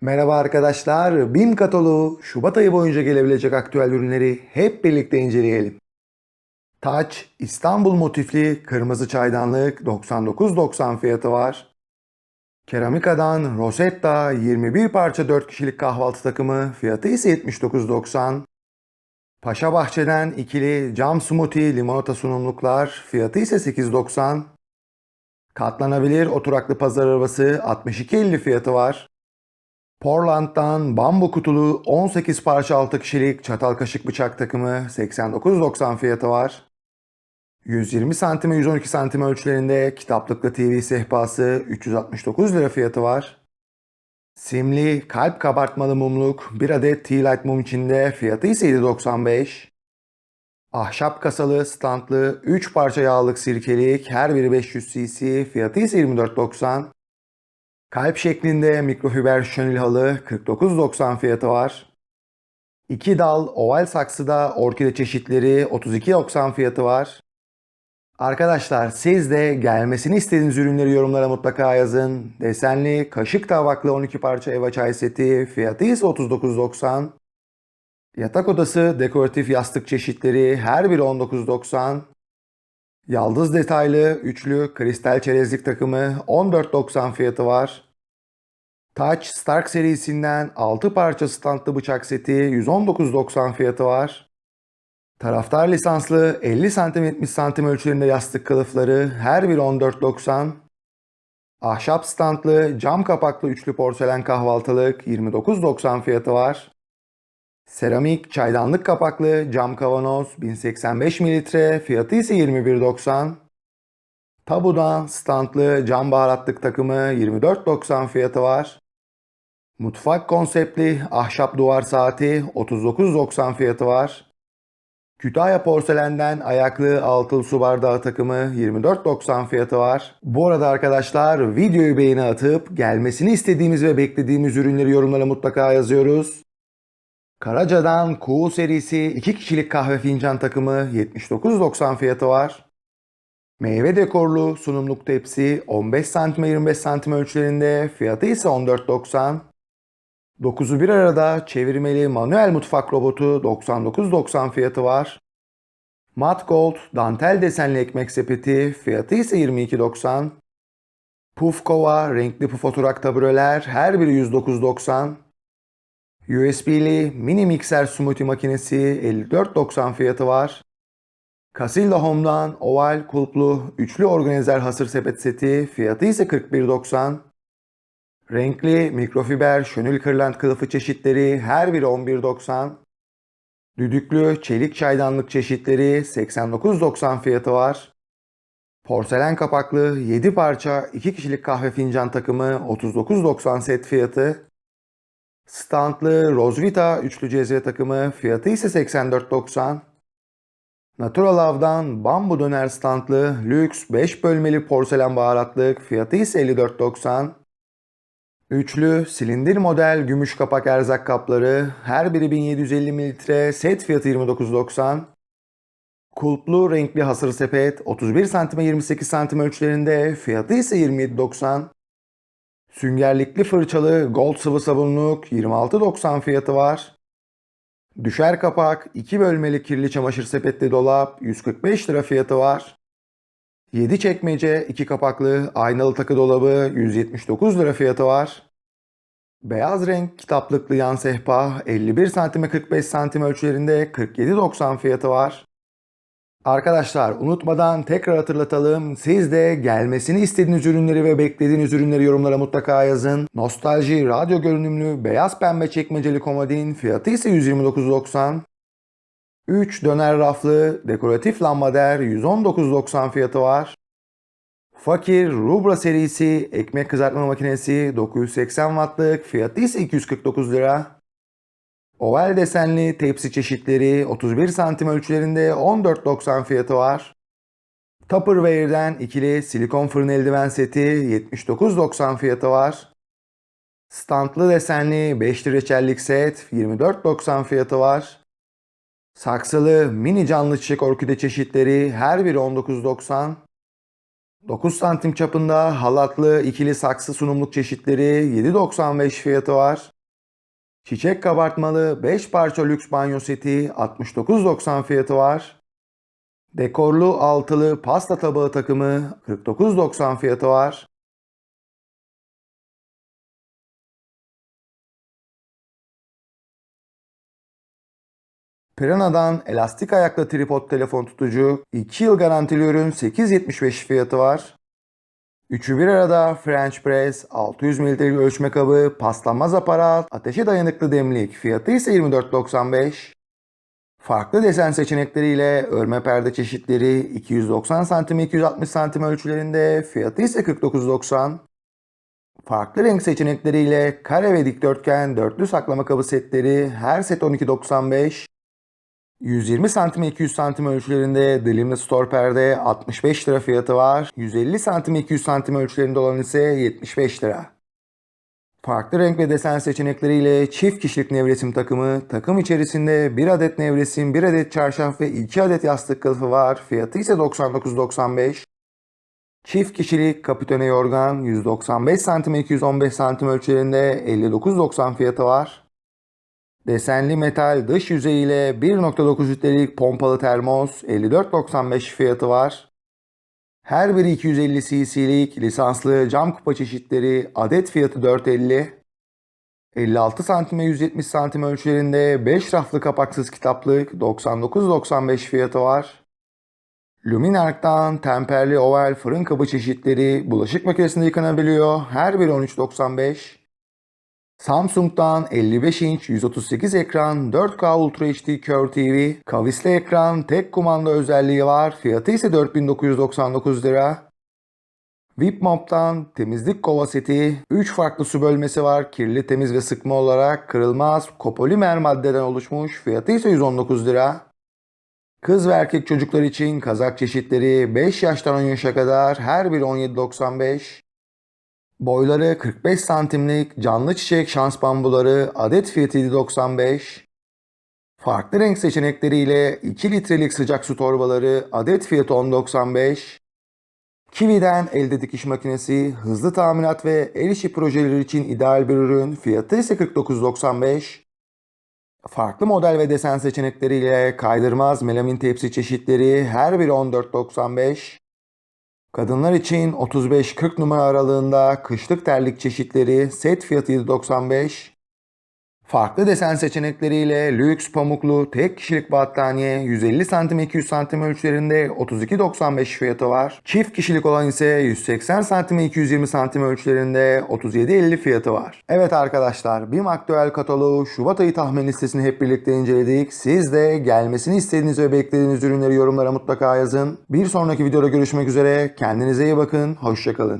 Merhaba arkadaşlar, BİM kataloğu Şubat ayı boyunca gelebilecek aktüel ürünleri hep birlikte inceleyelim. Taç, İstanbul motifli kırmızı çaydanlık 99.90 fiyatı var. Keramika'dan Rosetta 21 parça 4 kişilik kahvaltı takımı fiyatı ise 79.90. Paşa Bahçe'den ikili cam smoothie limonata sunumluklar fiyatı ise 8.90. Katlanabilir oturaklı pazar arabası 62.50 fiyatı var. Portland'dan bambu kutulu 18 parça 6 kişilik çatal kaşık bıçak takımı 89.90 fiyatı var. 120 santime 112 santim ölçülerinde kitaplıklı TV sehpası 369 lira fiyatı var. Simli kalp kabartmalı mumluk 1 adet tea light mum içinde fiyatı ise 7.95. Ahşap kasalı standlı 3 parça yağlık sirkelik her biri 500 cc fiyatı ise 24.90. Kalp şeklinde mikrofiber şönil halı 49.90 fiyatı var. 2 dal oval saksıda orkide çeşitleri 32.90 fiyatı var. Arkadaşlar siz de gelmesini istediğiniz ürünleri yorumlara mutlaka yazın. Desenli kaşık tabaklı 12 parça eva çay seti fiyatı ise 39.90. Yatak odası dekoratif yastık çeşitleri her biri 19.90. Yaldız detaylı üçlü kristal çerezlik takımı 14.90 fiyatı var. Touch Stark serisinden 6 parça standlı bıçak seti 119.90 fiyatı var. Taraftar lisanslı 50 cm 70 cm ölçülerinde yastık kılıfları her biri 14.90. Ahşap standlı cam kapaklı üçlü porselen kahvaltılık 29.90 fiyatı var. Seramik çaydanlık kapaklı cam kavanoz 1085 mililitre fiyatı ise 21.90. Tabu'dan standlı cam baharatlık takımı 24.90 fiyatı var. Mutfak konseptli ahşap duvar saati 39.90 fiyatı var. Kütahya porselenden ayaklı altılı su bardağı takımı 24.90 fiyatı var. Bu arada arkadaşlar videoyu beğeni atıp gelmesini istediğimiz ve beklediğimiz ürünleri yorumlara mutlaka yazıyoruz. Karaca'dan Kuğu serisi 2 kişilik kahve fincan takımı 79.90 fiyatı var. Meyve dekorlu sunumluk tepsi 15 cm 25 cm ölçülerinde fiyatı ise 14.90. 9'u bir arada çevirmeli manuel mutfak robotu 99.90 fiyatı var. Mat Gold dantel desenli ekmek sepeti fiyatı ise 22.90. Puf kova renkli puf oturak tabureler her biri 109.90. USB'li mini mikser smoothie makinesi 54.90 fiyatı var. Casilda Home'dan oval kulplu üçlü organizer hasır sepet seti fiyatı ise 41.90. Renkli mikrofiber şönül kırlent kılıfı çeşitleri her biri 11.90. Düdüklü çelik çaydanlık çeşitleri 89.90 fiyatı var. Porselen kapaklı 7 parça 2 kişilik kahve fincan takımı 39.90 set fiyatı. Standlı Rosvita üçlü cezve takımı fiyatı ise 84.90. Natural Love'dan bambu döner standlı lüks 5 bölmeli porselen baharatlık fiyatı ise 54.90. Üçlü silindir model gümüş kapak erzak kapları her biri 1750 mililitre set fiyatı 29.90. Kulplu renkli hasır sepet 31 cm 28 cm ölçülerinde fiyatı ise 27.90. Süngerlikli fırçalı gold sıvı sabunluk 26.90 fiyatı var. Düşer kapak 2 bölmeli kirli çamaşır sepetli dolap 145 lira fiyatı var. 7 çekmece 2 kapaklı aynalı takı dolabı 179 lira fiyatı var. Beyaz renk kitaplıklı yan sehpa 51 cm 45 cm ölçülerinde 47.90 fiyatı var. Arkadaşlar unutmadan tekrar hatırlatalım. Siz de gelmesini istediğiniz ürünleri ve beklediğiniz ürünleri yorumlara mutlaka yazın. Nostalji radyo görünümlü beyaz pembe çekmeceli komodin fiyatı ise 129.90. 3 döner raflı dekoratif lambader 119.90 fiyatı var. Fakir Rubra serisi ekmek kızartma makinesi 980 wattlık fiyatı ise 249 lira. Oval desenli tepsi çeşitleri 31 santim ölçülerinde 14.90 fiyatı var. Tupperware'den ikili silikon fırın eldiven seti 79.90 fiyatı var. Standlı desenli 5 reçellik set 24.90 fiyatı var. Saksılı mini canlı çiçek orkide çeşitleri her biri 19.90. 9 santim çapında halatlı ikili saksı sunumluk çeşitleri 7.95 fiyatı var. Çiçek kabartmalı 5 parça lüks banyo seti 69.90 fiyatı var. Dekorlu altılı pasta tabağı takımı 49.90 fiyatı var. Piranha'dan elastik ayaklı tripod telefon tutucu 2 yıl garantili ürün 8.75 fiyatı var. Üçü bir arada French Press, 600 mililitrelik ölçme kabı, paslanmaz aparat, ateşe dayanıklı demlik fiyatı ise 24.95. Farklı desen seçenekleriyle örme perde çeşitleri 290 cm 260 cm ölçülerinde fiyatı ise 49.90. Farklı renk seçenekleriyle kare ve dikdörtgen dörtlü saklama kabı setleri her set 12.95. 120 cm 200 cm ölçülerinde dilimli store perde 65 lira fiyatı var. 150 cm 200 cm ölçülerinde olan ise 75 lira. Farklı renk ve desen seçenekleriyle çift kişilik nevresim takımı, takım içerisinde 1 adet nevresim, 1 adet çarşaf ve 2 adet yastık kılıfı var. Fiyatı ise 99.95. Çift kişilik kapitone yorgan 195 cm 215 cm ölçülerinde 59.90 fiyatı var. Desenli metal dış yüzeyiyle 1.9 litrelik pompalı termos 54.95 fiyatı var. Her biri 250 cc'lik lisanslı cam kupa çeşitleri adet fiyatı 4.50. 56 cm 170 cm ölçülerinde 5 raflı kapaksız kitaplık 99.95 fiyatı var. Luminark'tan temperli oval fırın kabı çeşitleri bulaşık makinesinde yıkanabiliyor. Her biri 13.95. Samsung'dan 55 inç 138 ekran 4K Ultra HD Curve TV, kavisli ekran, tek kumanda özelliği var. Fiyatı ise 4999 lira. Vipmop'tan temizlik kova seti 3 farklı su bölmesi var. Kirli, temiz ve sıkma olarak kırılmaz kopolimer maddeden oluşmuş. Fiyatı ise 119 lira. Kız ve erkek çocuklar için kazak çeşitleri 5 yaştan 10 yaşa kadar her biri 17.95. Boyları 45 santimlik canlı çiçek şans bambuları adet fiyatı 7.95. Farklı renk seçenekleriyle 2 litrelik sıcak su torbaları adet fiyatı 10.95. Kiwi'den elde dikiş makinesi hızlı tamirat ve el işi projeleri için ideal bir ürün. Fiyatı ise 49.95. Farklı model ve desen seçenekleriyle kaydırmaz melamin tepsi çeşitleri her biri 14.95. Kadınlar için 35-40 numara aralığında kışlık terlik çeşitleri set fiyatı 7.95. Farklı desen seçenekleriyle lüks pamuklu tek kişilik battaniye 150 cm 200 cm ölçülerinde 32.95 fiyatı var. Çift kişilik olan ise 180 cm 220 cm ölçülerinde 37.50 fiyatı var. Evet arkadaşlar BİM aktüel kataloğu Şubat ayı tahmin listesini hep birlikte inceledik. Siz de gelmesini istediğiniz ve beklediğiniz ürünleri yorumlara mutlaka yazın. Bir sonraki videoda görüşmek üzere. Kendinize iyi bakın. Hoşçakalın.